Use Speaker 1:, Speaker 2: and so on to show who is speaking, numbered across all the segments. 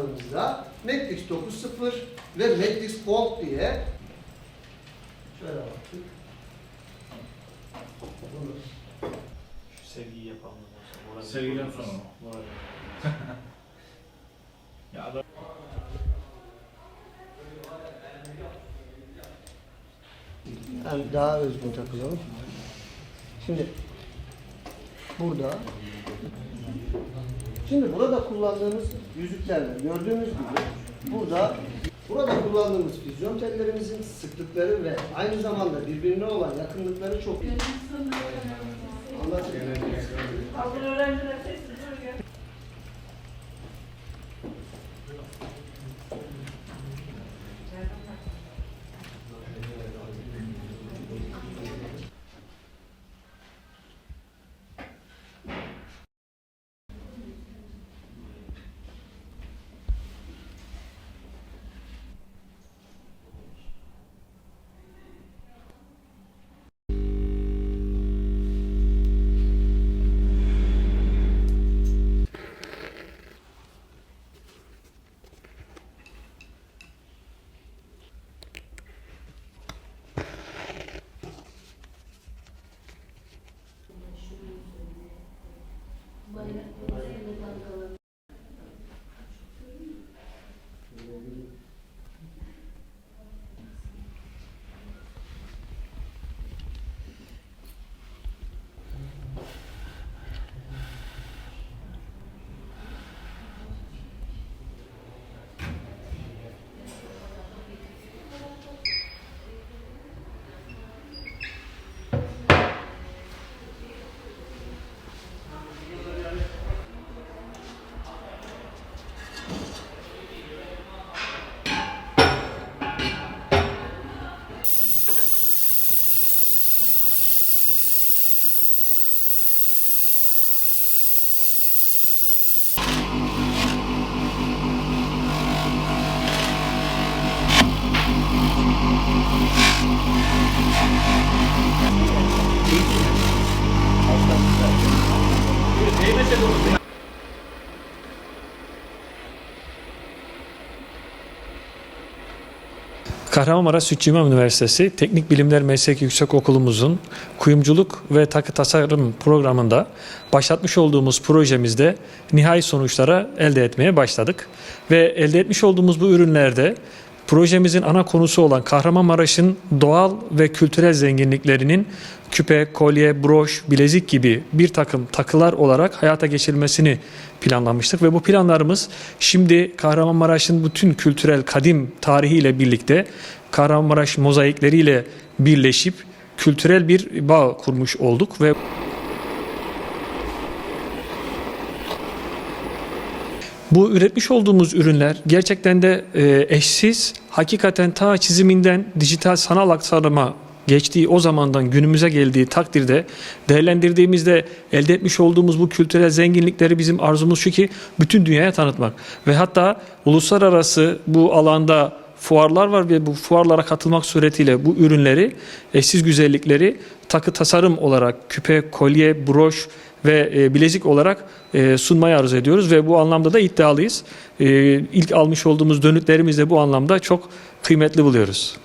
Speaker 1: ekranlarımızda Matrix 9.0 ve Matrix Gold diye şöyle baktık. Bunu
Speaker 2: Şu sevgiyi yapalım.
Speaker 3: Sevgiden sonra mı? Ya adam
Speaker 1: Yani daha özgün takılalım. Şimdi burada Şimdi burada kullandığımız yüzüklerle gördüğünüz gibi burada burada kullandığımız füzyon tellerimizin sıklıkları ve aynı zamanda birbirine olan yakınlıkları çok.
Speaker 4: Hazır öğrenciler sessiz duruyor.
Speaker 2: Kahramanmaraş Sütçü İmam Üniversitesi Teknik Bilimler Mesleki Yüksekokulu'muzun kuyumculuk ve takı tasarım programında başlatmış olduğumuz projemizde nihai sonuçlara elde etmeye başladık. Ve elde etmiş olduğumuz bu ürünlerde projemizin ana konusu olan Kahramanmaraş'ın doğal ve kültürel zenginliklerinin küpe, kolye, broş, bilezik gibi bir takım takılar olarak hayata geçirilmesini planlamıştık. Ve bu planlarımız şimdi Kahramanmaraş'ın bütün kültürel kadim tarihiyle birlikte Kahramanmaraş mozaikleriyle birleşip kültürel bir bağ kurmuş olduk ve Bu üretmiş olduğumuz ürünler gerçekten de e, eşsiz, hakikaten ta çiziminden dijital sanal aktarıma geçtiği o zamandan günümüze geldiği takdirde değerlendirdiğimizde elde etmiş olduğumuz bu kültürel zenginlikleri bizim arzumuz şu ki bütün dünyaya tanıtmak. Ve hatta uluslararası bu alanda fuarlar var ve bu fuarlara katılmak suretiyle bu ürünleri, eşsiz güzellikleri takı tasarım olarak küpe, kolye, broş ve e, bilezik olarak e, sunmayı arzu ediyoruz ve bu anlamda da iddialıyız. E, ilk almış olduğumuz dönütlerimizi de bu anlamda çok kıymetli buluyoruz.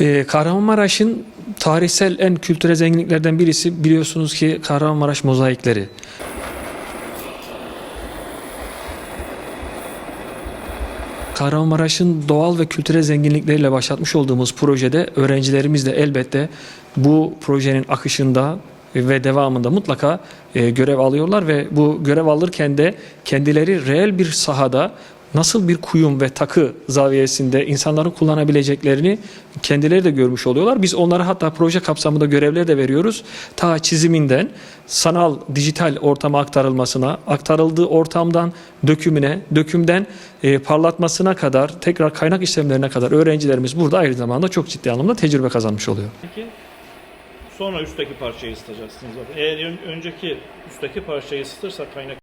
Speaker 2: E, Kahramanmaraş'ın tarihsel en kültürel zenginliklerden birisi biliyorsunuz ki Kahramanmaraş mozaikleri. Kahramanmaraş'ın doğal ve kültürel zenginlikleriyle başlatmış olduğumuz projede öğrencilerimiz de elbette bu projenin akışında ve devamında mutlaka e, görev alıyorlar ve bu görev alırken de kendileri reel bir sahada nasıl bir kuyum ve takı zaviyesinde insanların kullanabileceklerini kendileri de görmüş oluyorlar. Biz onlara hatta proje kapsamında görevler de veriyoruz. Ta çiziminden sanal dijital ortama aktarılmasına, aktarıldığı ortamdan dökümüne, dökümden e, parlatmasına kadar, tekrar kaynak işlemlerine kadar öğrencilerimiz burada aynı zamanda çok ciddi anlamda tecrübe kazanmış oluyor.
Speaker 3: peki sonra üstteki parçayı ısıtacaksınız. Eğer ön- önceki üstteki parçayı ısıtırsak kaynak